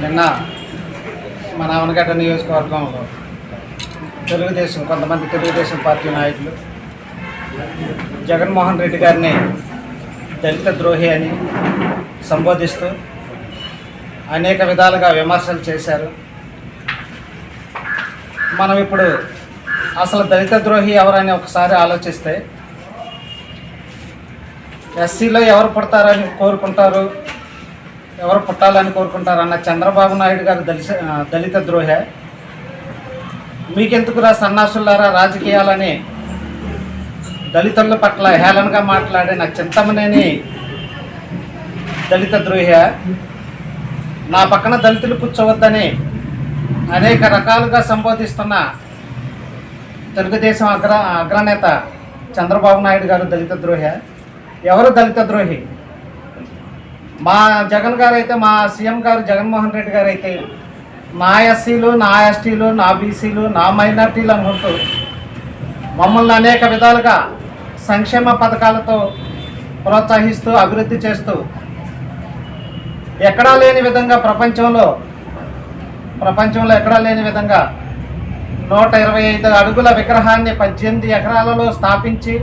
నిన్న మన అవనగడ్డ నియోజకవర్గంలో తెలుగుదేశం కొంతమంది తెలుగుదేశం పార్టీ నాయకులు జగన్మోహన్ రెడ్డి గారిని దళిత ద్రోహి అని సంబోధిస్తూ అనేక విధాలుగా విమర్శలు చేశారు. మనం ఇప్పుడు అసలు దళిత ద్రోహి ఎవరని ఒకసారి ఆలోచిస్తే ఎస్సీలో ఎవరు పుడతారని కోరుకుంటారు? ఎవరు పుట్టాలని కోరుకుంటారు అన్న చంద్రబాబు నాయుడు గారు దళిత దళిత ద్రోహే. మీకెందుకురా సన్నాసులారా రాజకీయాలని? దళితుల పట్ల హేళనగా మాట్లాడే నా చింతమనేని దళిత ద్రోహ. నా పక్కన దళితులు కూర్చోవద్దని అనేక రకాలుగా సంబోధిస్తున్న తెలుగుదేశం అగ్ర అగ్రనేత చంద్రబాబు నాయుడు గారు దళిత ద్రోహ. ఎవరు దళిత ద్రోహి? మా జగన్ గారు అయితే మా సీఎం గారు జగన్మోహన్ రెడ్డి గారు అయితే నా ఎస్సీలు నా ఎస్టీలు నా బీసీలు నా మైనార్టీలు అనుకుంటూ మమ్మల్ని అనేక విధాలుగా సంక్షేమ పథకాలతో ప్రోత్సహిస్తూ అభివృద్ధి చేస్తూ ఎక్కడా లేని విధంగా ప్రపంచంలో ప్రపంచంలో ఎక్కడా లేని విధంగా నూట ఇరవై ఐదు అడుగుల విగ్రహాన్ని పద్దెనిమిది ఎకరాలలో స్థాపించి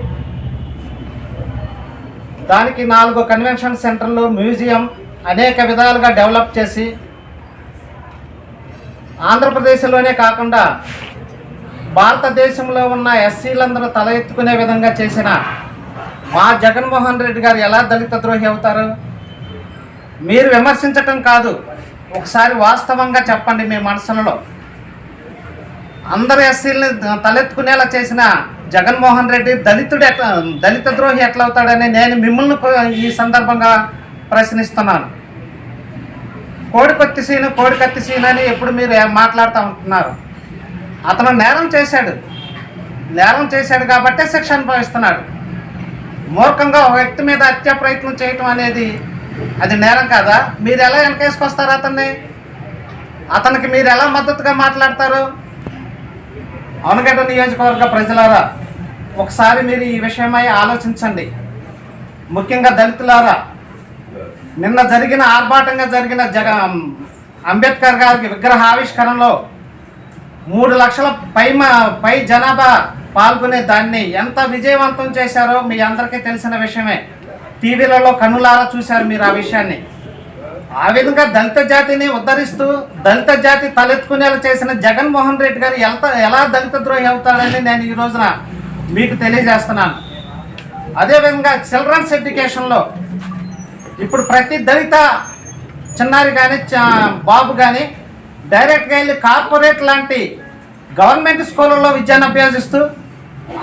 దానికి నాలుగు కన్వెన్షన్ సెంటర్లు మ్యూజియం అనేక విధాలుగా డెవలప్ చేసి ఆంధ్రప్రదేశ్లోనే కాకుండా భారతదేశంలో ఉన్న ఎస్సీలందరూ తల ఎత్తుకునే విధంగా చేసిన మా జగన్మోహన్ రెడ్డి గారు ఎలా దళిత ద్రోహి అవుతారు? మీరు విమర్శించటం కాదు. ఒకసారి వాస్తవంగా చెప్పండి మీ మనసులలో. అందరు ఎస్సీలని తలెత్తుకునేలా చేసిన జగన్మోహన్ రెడ్డి దళితుడు ఎట్లా దళిత ద్రోహి ఎట్లా అవుతాడని నేను మిమ్మల్ని ఈ సందర్భంగా ప్రశ్నిస్తున్నాను. కోడికొత్తి సీను కోడికత్తి సీను అని ఎప్పుడు మీరు మాట్లాడుతూ ఉంటున్నారు. అతను నేరం చేశాడు. నేరం చేశాడు కాబట్టే శిక్ష అనుభవిస్తున్నాడు. మూర్ఖంగా ఒక వ్యక్తి మీద హత్యా ప్రయత్నం చేయటం అనేది అది నేరం కాదా? మీరు ఎలా వెనకేసుకొస్తారు అతన్ని? అతనికి మీరు ఎలా మద్దతుగా మాట్లాడతారు? అవనగడ్డ నియోజకవర్గ ప్రజలారా ఒకసారి మీరు ఈ విషయమై ఆలోచించండి. ముఖ్యంగా దళితులారా నిన్న జరిగిన ఆర్భాటంగా జరిగిన జగ అంబేద్కర్ గారికి విగ్రహ ఆవిష్కరణలో మూడు లక్షల పై పై జనాభా పాల్గొనే దాన్ని ఎంత విజయవంతం చేశారో మీ అందరికీ తెలిసిన విషయమే. టీవీలలో కన్నులారా చూశారు మీరు ఆ విషయాన్ని. ఆ విధంగా దళిత జాతిని ఉద్ధరిస్తూ దళిత జాతి తలెత్తుకునేలా చేసిన జగన్మోహన్ రెడ్డి గారు ఎంత ఎలా దళిత ద్రోహి అవుతాడని నేను ఈ రోజున మీకు తెలియజేస్తున్నాను. అదేవిధంగా చిల్డ్రన్స్ ఎడ్యుకేషన్లో ఇప్పుడు ప్రతి దళిత చిన్నారి కానీ బాబు కానీ డైరెక్ట్గా వెళ్ళి కార్పొరేట్ లాంటి గవర్నమెంట్ స్కూళ్ళలో విద్యను అభ్యసిస్తూ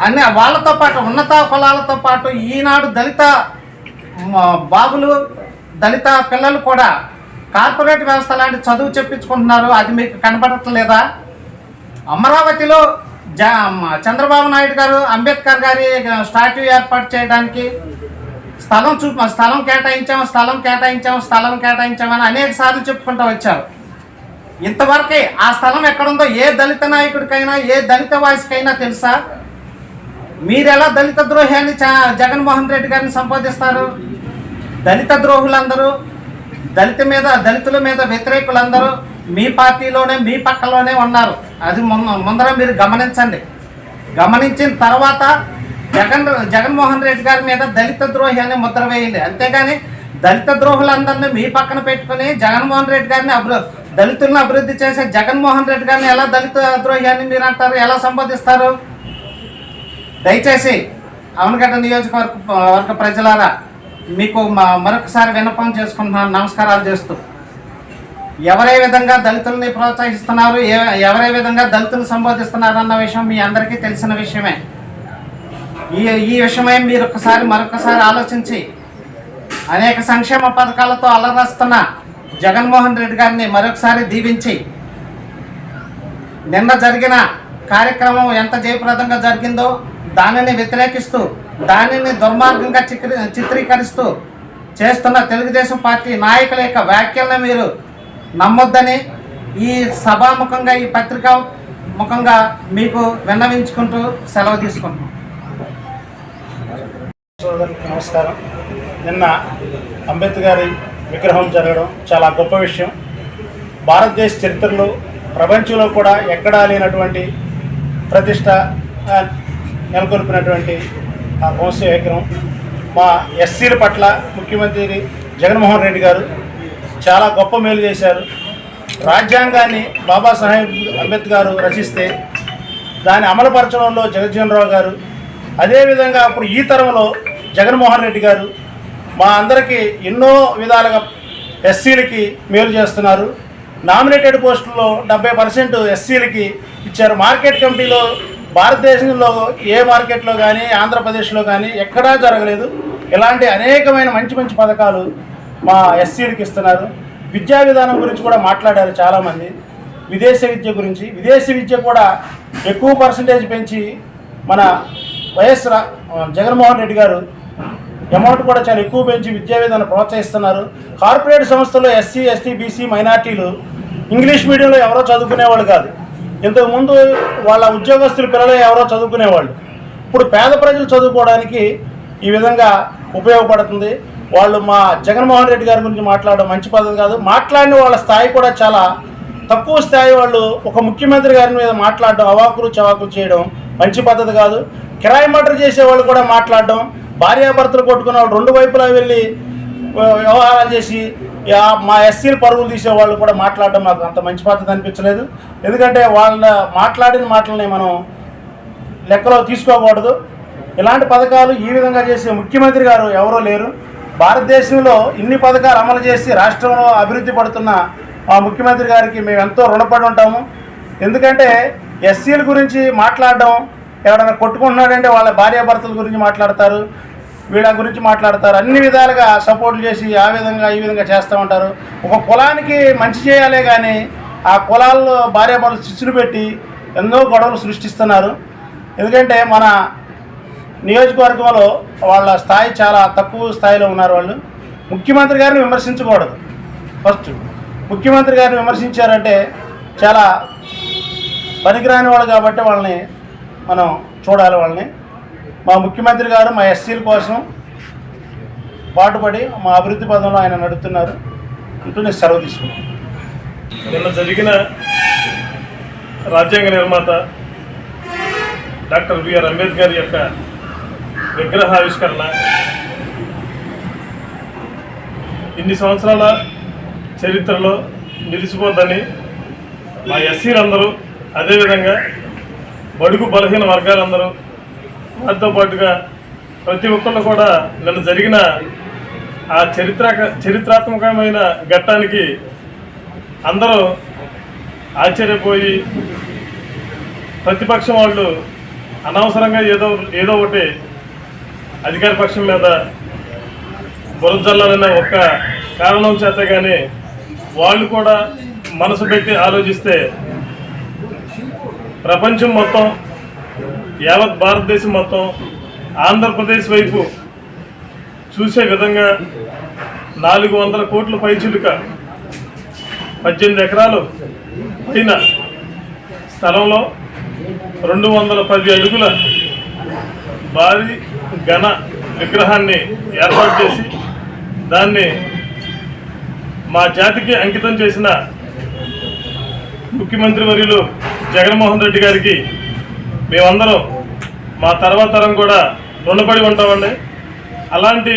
అన్ని వాళ్ళతో పాటు ఉన్నత కులాలతో పాటు ఈనాడు దళిత బాబులు దళిత పిల్లలు కూడా కార్పొరేట్ వ్యవస్థ లాంటి చదువు చెప్పించుకుంటున్నారు. అది మీకు కనపడట్లేదా? అమరావతిలో చంద్రబాబు నాయుడు గారు అంబేద్కర్ గారి స్టాట్యూ ఏర్పాటు చేయడానికి స్థలం చూ స్థలం కేటాయించాం స్థలం కేటాయించాం స్థలం కేటాయించామని అనేక సార్లు చెప్పుకుంటూ వచ్చారు. ఇంతవరకే ఆ స్థలం ఎక్కడుందో ఏ దళిత నాయకుడికైనా ఏ దళిత వాయిస్కైనా తెలుసా? మీరెలా దళిత ద్రోహాన్ని జగన్మోహన్ రెడ్డి గారిని సంపాదిస్తారు దళిత ద్రోహులందరూ దళిత మీద దళితుల మీద వ్యతిరేకులందరూ మీ పార్టీలోనే మీ పక్కలోనే ఉన్నారు. అది ముందర మీరు గమనించండి. గమనించిన తర్వాత జగన్ జగన్మోహన్ రెడ్డి గారి మీద దళిత ద్రోహి అనే ముద్ర వేయండి. అంతేగాని దళిత ద్రోహులందరినీ మీ పక్కన పెట్టుకుని జగన్మోహన్ రెడ్డి గారిని అభివృ దళితులను అభివృద్ధి చేసే జగన్మోహన్ రెడ్డి గారిని ఎలా దళిత ద్రోహి అని మీరు అంటారు? ఎలా సంబోధిస్తారు? దయచేసి అవనగడ్డ నియోజకవర్గ వర్గ ప్రజలారా మీకు మా- మరొకసారి విన్నపం చేసుకుంటున్నాను. నమస్కారాలు చేస్తూ. ఎవరే విధంగా దళితుల్ని ప్రోత్సహిస్తున్నారు ఎవరే విధంగా దళితులు సంబోధిస్తున్నారు అన్న విషయం మీ అందరికీ తెలిసిన విషయమే. ఈ ఈ విషయమై మీరు ఒకసారి మరొకసారి ఆలోచించి అనేక సంక్షేమ పథకాలతో అలరాస్తున్న జగన్మోహన్ రెడ్డి గారిని మరొకసారి దీవించి నిన్న జరిగిన కార్యక్రమం ఎంత జయప్రదంగా జరిగిందో దానిని వ్యతిరేకిస్తూ దానిని దుర్మార్గంగా చిత్రీ చిత్రీకరిస్తూ చేస్తున్న తెలుగుదేశం పార్టీ నాయకుల యొక్క వ్యాఖ్యలను మీరు నమ్మొద్దని ఈ సభాముఖంగా ఈ పత్రిక ముఖంగా మీకు విన్నవించుకుంటూ సెలవు తీసుకుంటున్నాం. నమస్కారం. నిన్న అంబేద్కర్ విగ్రహం జరగడం చాలా గొప్ప విషయం. భారతదేశ చరిత్రలో ప్రపంచంలో కూడా ఎక్కడా లేనటువంటి ప్రతిష్ట నెలకొల్పినటువంటి ఆ వంశ విగ్రహం మా ఎస్సీల పట్ల ముఖ్యమంత్రి జగన్మోహన్ రెడ్డి గారు చాలా గొప్ప మేలు చేశారు. రాజ్యాంగాన్ని బాబాసాహెబ్ అంబేద్కర్ రచిస్తే దాన్ని అమలుపరచడంలో జగజ్జనరావు గారు అదేవిధంగా అప్పుడు ఈ తరంలో జగన్మోహన్ రెడ్డి గారు మా అందరికీ ఎన్నో విధాలుగా ఎస్సీలకి మేలు చేస్తున్నారు. నామినేటెడ్ పోస్టుల్లో డెబ్బై పర్సెంట్ ఎస్సీలకి ఇచ్చారు. మార్కెట్ కమిటీలో భారతదేశంలో ఏ మార్కెట్లో కానీ ఆంధ్రప్రదేశ్లో కానీ ఎక్కడా జరగలేదు. ఇలాంటి అనేకమైన మంచి మంచి పథకాలు మా ఎస్సీలకి ఇస్తున్నారు. విద్యా విధానం గురించి కూడా మాట్లాడారు చాలామంది. విదేశీ విద్య గురించి. విదేశీ విద్య కూడా ఎక్కువ పర్సంటేజ్ పెంచి మన వైఎస్ జగన్మోహన్ రెడ్డి గారు అమౌంట్ కూడా చాలా ఎక్కువ పెంచి విద్యా విధానం ప్రోత్సహిస్తున్నారు. కార్పొరేట్ సంస్థల్లో ఎస్సీ ఎస్టీ బీసీ మైనార్టీలు ఇంగ్లీష్ మీడియంలో ఎవరో చదువుకునేవాళ్ళు కాదు. ఇంతకుముందు వాళ్ళ ఉద్యోగస్తుల పిల్లలే ఎవరో చదువుకునేవాళ్ళు. ఇప్పుడు పేద ప్రజలు చదువుకోవడానికి ఈ విధంగా ఉపయోగపడుతుంది. వాళ్ళు మా జగన్మోహన్ రెడ్డి గారి గురించి మాట్లాడడం మంచి పద్ధతి కాదు. మాట్లాడిన వాళ్ళ స్థాయి కూడా చాలా తక్కువ స్థాయి వాళ్ళు ఒక ముఖ్యమంత్రి గారి మీద మాట్లాడడం అవాకులు చవాకులు చేయడం మంచి పద్ధతి కాదు. కిరాయి మర్డర్ చేసే వాళ్ళు కూడా మాట్లాడడం భార్యాభర్తలు కొట్టుకున్న వాళ్ళు రెండు వైపులా వెళ్ళి వ్యవహారాలు చేసి మా ఎస్సీలు పరుగులు తీసే వాళ్ళు కూడా మాట్లాడడం మాకు అంత మంచి పద్ధతి అనిపించలేదు. ఎందుకంటే వాళ్ళ మాట్లాడిన మాటలని మనం లెక్కలో తీసుకోకూడదు. ఇలాంటి పథకాలు ఈ విధంగా చేసే ముఖ్యమంత్రి గారు ఎవరో లేరు. భారతదేశంలో ఇన్ని పథకాలు అమలు చేసి రాష్ట్రంలో అభివృద్ధి పడుతున్న మా ముఖ్యమంత్రి గారికి మేము ఎంతో రుణపడి ఉంటాము. ఎందుకంటే ఎస్సీల గురించి మాట్లాడడం ఎవరైనా కొట్టుకుంటున్నాడంటే వాళ్ళ భార్యాభర్తల గురించి మాట్లాడతారు వీళ్ళ గురించి మాట్లాడతారు. అన్ని విధాలుగా సపోర్ట్ చేసి ఆ విధంగా ఈ విధంగా చేస్తూ ఉంటారు. ఒక కులానికి మంచి చేయాలే కానీ ఆ కులాల్లో భార్యాభర్తలు శిష్యులు పెట్టి ఎన్నో గొడవలు సృష్టిస్తున్నారు. ఎందుకంటే మన నియోజకవర్గంలో వాళ్ళ స్థాయి చాలా తక్కువ స్థాయిలో ఉన్నారు వాళ్ళు. ముఖ్యమంత్రి గారిని విమర్శించకూడదు. ఫస్ట్ ముఖ్యమంత్రి గారిని విమర్శించారంటే చాలా పనికిరాని వాళ్ళు కాబట్టి వాళ్ళని మనం చూడాలి వాళ్ళని. మా ముఖ్యమంత్రి గారు మా ఎస్సీల కోసం పాటుపడి మా అభివృద్ధి పదంలో ఆయన నడుపుతున్నారు అంటూ నేను సెలవు తీసుకున్నాను నిన్న జరిగిన రాజ్యాంగ నిర్మాత డాక్టర్ బిఆర్ అంబేద్కర్ యొక్క విగ్రహావిష్కరణ. ఇన్ని సంవత్సరాల చరిత్రలో నిలిచిపోద్దని మా ఎస్సీలందరూ అదేవిధంగా బడుగు బలహీన వర్గాలందరూ వారితో పాటుగా ప్రతి ఒక్కళ్ళు కూడా నిన్న జరిగిన ఆ చరిత్ర చరిత్రాత్మకమైన ఘట్టానికి అందరూ ఆశ్చర్యపోయి ప్రతిపక్షం వాళ్ళు అనవసరంగా ఏదో ఏదో ఒకటి అధికార పక్షం మీద బురజల్లాలనే ఒక్క కారణం చేత కానీ వాళ్ళు కూడా మనసు పెట్టి ఆలోచిస్తే ప్రపంచం మొత్తం యావత్ భారతదేశం మొత్తం ఆంధ్రప్రదేశ్ వైపు చూసే విధంగా నాలుగు వందల కోట్ల పైచులుక పద్దెనిమిది ఎకరాలు పైన స్థలంలో రెండు వందల పది అడుగుల భారీ ఘన విగ్రహాన్ని ఏర్పాటు చేసి దాన్ని మా జాతికి అంకితం చేసిన ముఖ్యమంత్రి వర్యులు జగన్మోహన్ రెడ్డి గారికి మేమందరం మా తర్వాత తరం కూడా రుణపడి ఉంటామండి. అలాంటి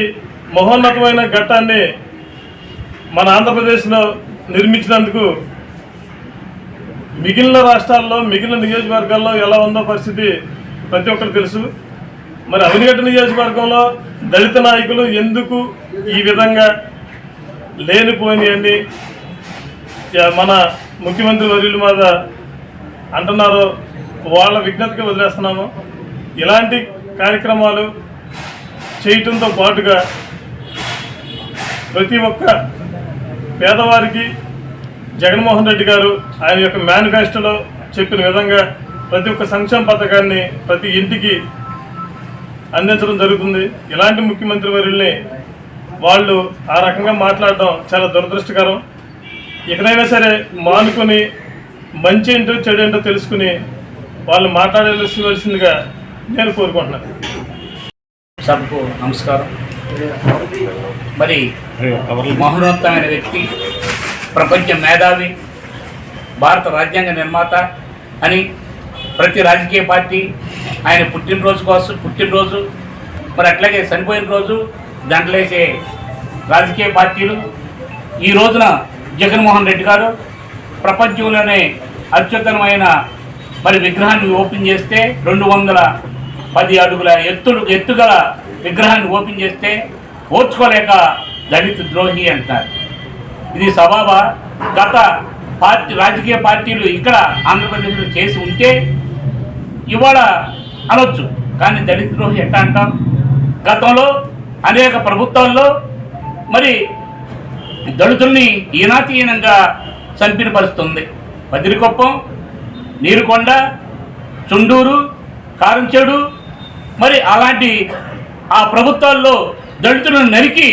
మహోన్నతమైన ఘట్టాన్ని మన ఆంధ్రప్రదేశ్లో నిర్మించినందుకు మిగిలిన రాష్ట్రాల్లో మిగిలిన నియోజకవర్గాల్లో ఎలా ఉందో పరిస్థితి ప్రతి ఒక్కరు తెలుసు. మరి అవినిగడ్డ నియోజకవర్గంలో దళిత నాయకులు ఎందుకు ఈ విధంగా లేనిపోయినాయని మన ముఖ్యమంత్రి వర్యుల మీద అంటున్నారో. వాళ్ళ విజ్ఞతకి వదిలేస్తున్నాము. ఇలాంటి కార్యక్రమాలు చేయటంతో పాటుగా ప్రతి ఒక్క పేదవారికి జగన్మోహన్ రెడ్డి గారు ఆయన యొక్క మేనిఫెస్టోలో చెప్పిన విధంగా ప్రతి ఒక్క సంక్షేమ పథకాన్ని ప్రతి ఇంటికి అందించడం జరుగుతుంది. ఇలాంటి ముఖ్యమంత్రి వర్యుల్ని వాళ్ళు ఆ రకంగా మాట్లాడడం చాలా దురదృష్టకరం. ఎక్కడైనా సరే మానుకొని మంచి ఏంటో చెడు ఏంటో తెలుసుకుని వాళ్ళు మాట్లాడవలసివలసిందిగా నేను కోరుకుంటున్నాను. సభకు నమస్కారం. మరి మహోన్నతమైన వ్యక్తి ప్రపంచ మేధావి భారత రాజ్యాంగ నిర్మాత అని ప్రతి రాజకీయ పార్టీ ఆయన పుట్టినరోజు కోసం పుట్టినరోజు మరి అట్లాగే చనిపోయిన రోజు దాంట్లేసే రాజకీయ పార్టీలు. ఈ రోజున జగన్మోహన్ రెడ్డి గారు ప్రపంచంలోనే అత్యుత్తమైన మరి విగ్రహాన్ని ఓపెన్ చేస్తే రెండు వందల పది అడుగుల ఎత్తుడు ఎత్తుగల విగ్రహాన్ని ఓపెన్ చేస్తే ఓర్చుకోలేక దళిత ద్రోహి అంటారు. ఇది సబాబా. గత పార్టీ రాజకీయ పార్టీలు ఇక్కడ ఆంధ్రప్రదేశ్లో చేసి ఉంటే ఇవాళ అనొచ్చు. కానీ దళిత ద్రోహి ఎట్లా అంటాం? గతంలో అనేక ప్రభుత్వాల్లో మరి దళితుల్ని ఈనాతీనంగా చంపిన పరిస్థితి బదిరికొప్పం నీరుకొండ చుండూరు కారంచేడు మరి అలాంటి ఆ ప్రభుత్వాల్లో దళితులను నరికి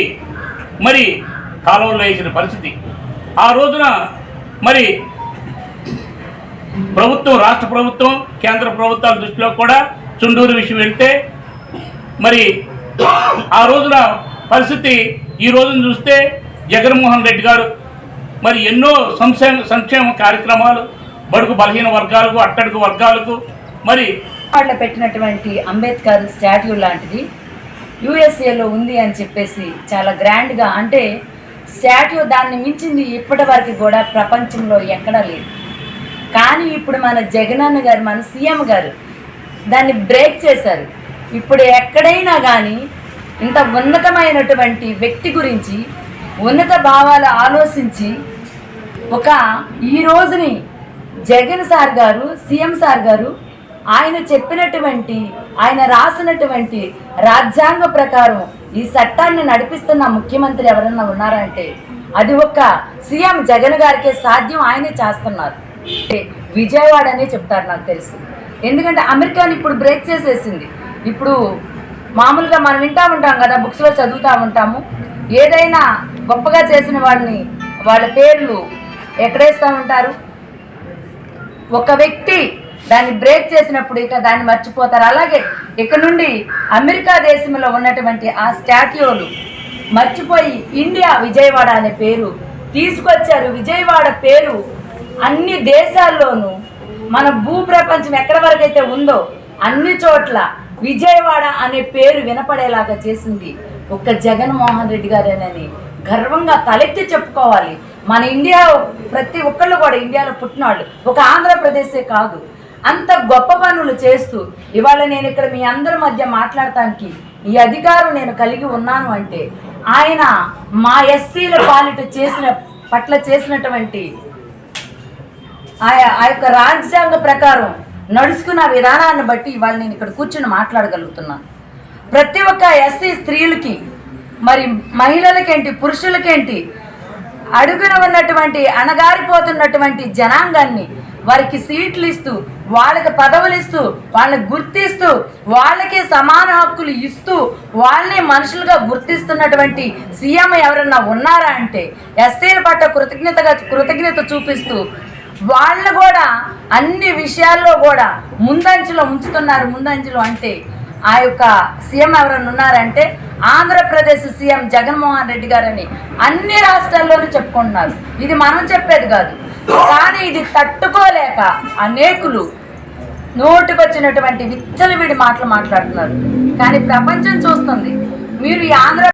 మరి కాలువలో వేసిన పరిస్థితి. ఆ రోజున మరి ప్రభుత్వం రాష్ట్ర ప్రభుత్వం కేంద్ర ప్రభుత్వాల దృష్టిలో కూడా చుండూరు విషయం వెళ్తే మరి ఆ రోజున పరిస్థితి ఈ రోజున చూస్తే జగన్మోహన్ రెడ్డి గారు మరి ఎన్నో సంక్షేమ సంక్షేమ కార్యక్రమాలు బడుగు బలహీన వర్గాలకు అట్టడుగు వర్గాలకు మరి వాళ్ళ పెట్టినటువంటి అంబేద్కర్ స్టాట్యూ లాంటిది యూఎస్ఏలో ఉంది అని చెప్పేసి చాలా గ్రాండ్గా అంటే స్టాట్యూ దాన్ని మించింది ఇప్పటి వరకు కూడా ప్రపంచంలో ఎక్కడా లేదు. కానీ ఇప్పుడు మన జగనన్న గారు మన సీఎం గారు దాన్ని బ్రేక్ చేశారు. ఇప్పుడు ఎక్కడైనా కానీ ఇంత ఉన్నతమైనటువంటి వ్యక్తి గురించి ఉన్నత భావాలు ఆలోచించి ఒక ఈ రోజుని Jagan sir garu CM sir garu ఆయన చెప్పినటువంటి ఆయన రాసినటువంటి రాజ్యాంగ ప్రకారం ఈ చట్టాన్ని నడిపిస్తున్న ముఖ్యమంత్రి ఎవరన్నా ఉన్నారంటే అది ఒక్క సీఎం జగన్ గారికే సాధ్యం ఆయనే చేస్తున్నారు. అంటే విజయవాడ అనే చెప్తారు నాకు తెలుసు. ఎందుకంటే అమెరికాని ఇప్పుడు బ్రేక్ చేసేసింది. ఇప్పుడు మామూలుగా మనం వింటా ఉంటాం కదా బుక్స్లో చదువుతూ ఉంటాము. ఏదైనా గొప్పగా చేసిన వాడిని వాళ్ళ పేర్లు ఎక్కడేస్తూ ఉంటారు? ఒక వ్యక్తి దాన్ని బ్రేక్ చేసినప్పుడు ఇక దాన్ని మర్చిపోతారు. అలాగే ఇక్కడ నుండి అమెరికా దేశంలో ఉన్నటువంటి ఆ స్టాట్యూలు మర్చిపోయి ఇండియా విజయవాడ అనే పేరు తీసుకొచ్చారు. విజయవాడ పేరు అన్ని దేశాల్లోనూ మన భూ ప్రపంచం ఎక్కడి వరకు అయితే ఉందో అన్ని చోట్ల విజయవాడ అనే పేరు వినపడేలాగా చేసింది. ఒక్క జగన్మోహన్ రెడ్డి గారేనని గర్వంగా తలెత్తి చెప్పుకోవాలి. మన ఇండియా ప్రతి ఒక్కళ్ళు కూడా ఇండియాలో పుట్టినవాళ్ళు ఒక ఆంధ్రప్రదేశే కాదు. అంత గొప్ప పనులు చేస్తూ ఇవాళ నేను ఇక్కడ మీ అందరి మధ్య మాట్లాడటానికి ఈ అధికారం నేను కలిగి ఉన్నాను అంటే ఆయన మా ఎస్సీల పాలిట చేసిన పట్ల చేసినటువంటి ఆ ఆ యొక్క రాజ్యాంగ ప్రకారం నడుచుకున్న విధానాన్ని బట్టి ఇవాళ నేను ఇక్కడ కూర్చుని మాట్లాడగలుగుతున్నాను. ప్రతి ఒక్క ఎస్సీ స్త్రీలకి మరి మహిళలకేంటి పురుషులకేంటి అడుగున ఉన్నటువంటి అణగారిపోతున్నటువంటి జనాంగాన్ని వారికి సీట్లు ఇస్తూ వాళ్ళకి పదవులు ఇస్తూ వాళ్ళని గుర్తిస్తూ వాళ్ళకి సమాన హక్కులు ఇస్తూ వాళ్ళని మనుషులుగా గుర్తిస్తున్నటువంటి సీఎం ఎవరన్నా ఉన్నారా అంటే ఎస్సీల పట్ల కృతజ్ఞతగా కృతజ్ఞత చూపిస్తూ వాళ్ళు కూడా అన్ని విషయాల్లో కూడా ముందంచులో ఉంచుతున్నారు. ముందంచులో అంటే ఆ యొక్క సీఎం ఎవరైనా ఉన్నారంటే ఆంధ్రప్రదేశ్ సీఎం జగన్మోహన్ రెడ్డి గారని అన్ని రాష్ట్రాల్లోనూ చెప్పుకుంటున్నారు. ఇది మనం చెప్పేది కాదు. కానీ ఇది తట్టుకోలేక అనేకులు నోటికొచ్చినటువంటి విచ్చలవిడి మాటలు మాట్లాడుతున్నారు. కానీ ప్రపంచం చూస్తుంది. మీరు ఈ ఆంధ్ర